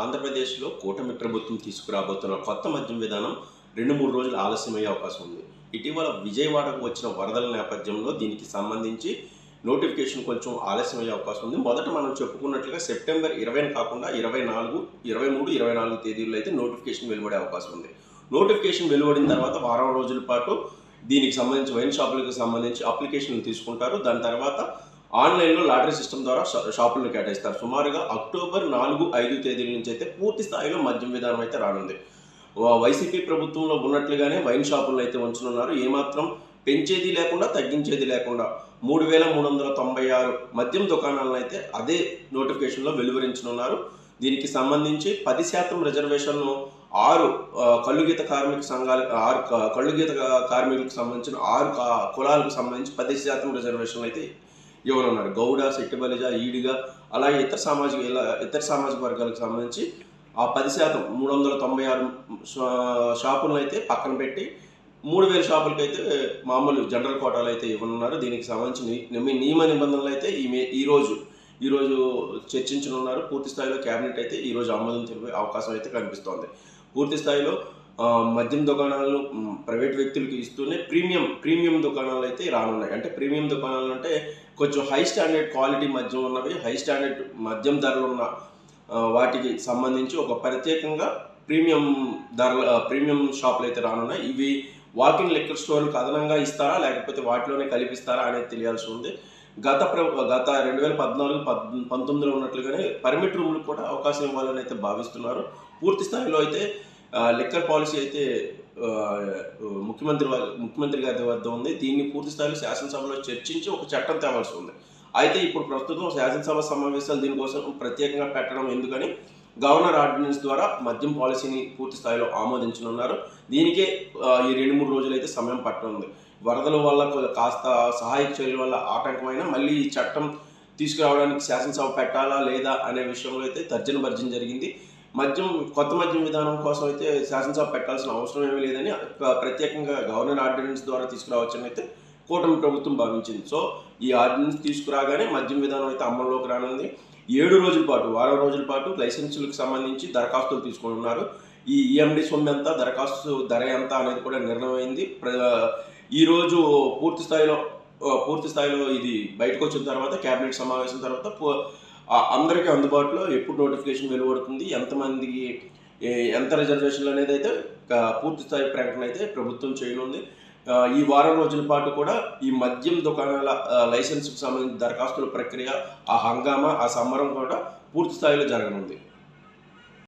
ఆంధ్రప్రదేశ్లో కూటమి ప్రభుత్వం తీసుకురాబోతున్న కొత్త మద్యం విధానం రెండు మూడు రోజులు ఆలస్యమయ్యే అవకాశం ఉంది. ఇటీవల విజయవాడకు వచ్చిన వరదల నేపథ్యంలో దీనికి సంబంధించి నోటిఫికేషన్ కొంచెం ఆలస్యమయ్యే అవకాశం ఉంది. మొదట మనం చెప్పుకున్నట్లుగా సెప్టెంబర్ ఇరవై కాకుండా ఇరవై నాలుగు ఇరవై మూడు ఇరవై నాలుగు తేదీల్లో అయితే నోటిఫికేషన్ వెలువడే అవకాశం ఉంది. నోటిఫికేషన్ వెలువడిన తర్వాత వారం రోజుల పాటు దీనికి సంబంధించి వైన్ షాపులకు సంబంధించి అప్లికేషన్లు తీసుకుంటారు. దాని తర్వాత ఆన్లైన్లో లాటరీ సిస్టమ్ ద్వారా షాపులను కేటాయిస్తారు. సుమారుగా అక్టోబర్ నాలుగు ఐదు తేదీల నుంచి అయితే పూర్తి స్థాయిలో మద్యం విధానం అయితే రానుంది. వైసీపీ ప్రభుత్వంలో ఉన్నట్లుగానే వైన్ షాపులను అయితే ఉంచనున్నారు. ఏమాత్రం పెంచేది లేకుండా తగ్గించేది లేకుండా మూడు వేల మూడు వందల తొంభై ఆరు మద్యం దుకాణాలను అయితే అదే నోటిఫికేషన్లో వెలువరించనున్నారు. దీనికి సంబంధించి పది శాతం రిజర్వేషన్ను ఆరు కళ్ళుగీత కార్మిక సంఘాలు ఆరు కళ్ళుగీత కార్మికులకు సంబంధించిన ఆరు కులాలకు సంబంధించి పది శాతం రిజర్వేషన్లు అయితే ఇవ్వనున్నారు గౌడ సెట్టిబలిజ ఈడిగ అలాగే ఇతర సామాజిక ఇలా ఇతర సామాజిక వర్గాలకు సంబంధించి ఆ పది శాతం మూడు వందల తొంభై ఆరు షా- షాపులను అయితే పక్కన పెట్టి మూడు వేల షాపులకి అయితే మామూలు జనరల్ కోటాలు అయితే ఇవ్వనున్నారు. దీనికి సంబంధించి ని- నియమ నిబంధనలు అయితే ఈ మే ఈరోజు ఈరోజు చర్చించనున్నారు. పూర్తి స్థాయిలో కేబినెట్ అయితే ఈరోజు ఆమోదం తెలిపే అవకాశం అయితే కనిపిస్తోంది. పూర్తి స్థాయిలో మద్యం దుకాణాలను ప్రైవేట్ వ్యక్తులకు ఇస్తూనే ప్రీమియం ప్రీమియం దుకాణాలు అయితే రానున్నాయి. అంటే ప్రీమియం దుకాణాలు అంటే కొంచెం హై స్టాండర్డ్ క్వాలిటీ మద్యం ఉన్నవి హై స్టాండర్డ్ మద్యం ధరలు ఉన్న వాటికి సంబంధించి ఒక ప్రత్యేకంగా ప్రీమియం ధరల ప్రీమియం షాపులు అయితే రానున్నాయి. ఇవి వాకింగ్ లిక్కర్ స్టోర్లకు అదనంగా ఇస్తారా లేకపోతే వాటిలోనే కల్పిస్తారా అనేది తెలియాల్సి ఉంది. గత ప్ర గత రెండు వేల పద్నాలుగు పద్ పంతొమ్మిదిలో ఉన్నట్లుగానే పర్మిట్ రూమ్లకు కూడా అవకాశం ఇవ్వాలని అయితే భావిస్తున్నారు. పూర్తి స్థాయిలో అయితే లిక్కర్ పాలసీ అయితే ముఖ్యమంత్రి వా- ముఖ్యమంత్రి గారి వద్ద ఉంది. దీన్ని పూర్తి స్థాయిలో శాసనసభలో చర్చించి ఒక చట్టం తేవాల్సి ఉంది. అయితే ఇప్పుడు ప్రస్తుతం శాసనసభ సమావేశాలు దీనికోసం ప్రత్యేకంగా పెట్టడం ఎందుకని గవర్నర్ ఆర్డినెన్స్ ద్వారా మద్యం పాలసీని పూర్తి స్థాయిలో ఆమోదించనున్నారు. దీనికే ఈ రెండు మూడు రోజులు అయితే సమయం పట్టనుంది వరదల వల్ల కాస్త సహాయక చర్యల వల్ల ఆటంకమైన మళ్ళీ ఈ చట్టం తీసుకురావడానికి శాసనసభ పెట్టాలా లేదా అనే విషయంలో అయితే తర్జన భర్జన జరిగింది. మద్యం కొత్త మద్యం విధానం కోసం అయితే శాసనసభ పెట్టాల్సిన అవసరం ఏమీ లేదని ప్రత్యేకంగా గవర్నర్ ఆర్డినెన్స్ ద్వారా తీసుకురావచ్చని అయితే కూటమి ప్రభుత్వం భావించింది. సో ఈ ఆర్డినెన్స్ తీసుకురాగానే మద్యం విధానం అయితే అమల్లోకి రానుంది. ఏడు రోజుల పాటు వారం రోజుల పాటు లైసెన్సులకు సంబంధించి దరఖాస్తులు తీసుకుంటున్నారు ఈ ఈఎండి సొమ్ము ఎంత దరఖాస్తు ధర ఎంత అనేది కూడా నిర్ణయమైంది. ఈరోజు ప్ర- పూర్తి స్థాయిలో పూర్తి స్థాయిలో ఇది బయటకు వచ్చిన తర్వాత కేబినెట్ సమావేశం తర్వాత అందరికీ అందుబాటులో ఎప్పుడు నోటిఫికేషన్ వెలువడుతుంది ఎంతమందికి ఎంత రిజర్వేషన్లు అనేది అయితే పూర్తి స్థాయి ప్రకటన అయితే ప్రభుత్వం చేయనుంది. ఈ వారం రోజుల పాటు కూడా ఈ మద్యం దుకాణాల లైసెన్స్కి సంబంధించిన దరఖాస్తుల ప్రక్రియ ఆ హంగామా ఆ సంబరం కూడా పూర్తి స్థాయిలో జరగనుంది.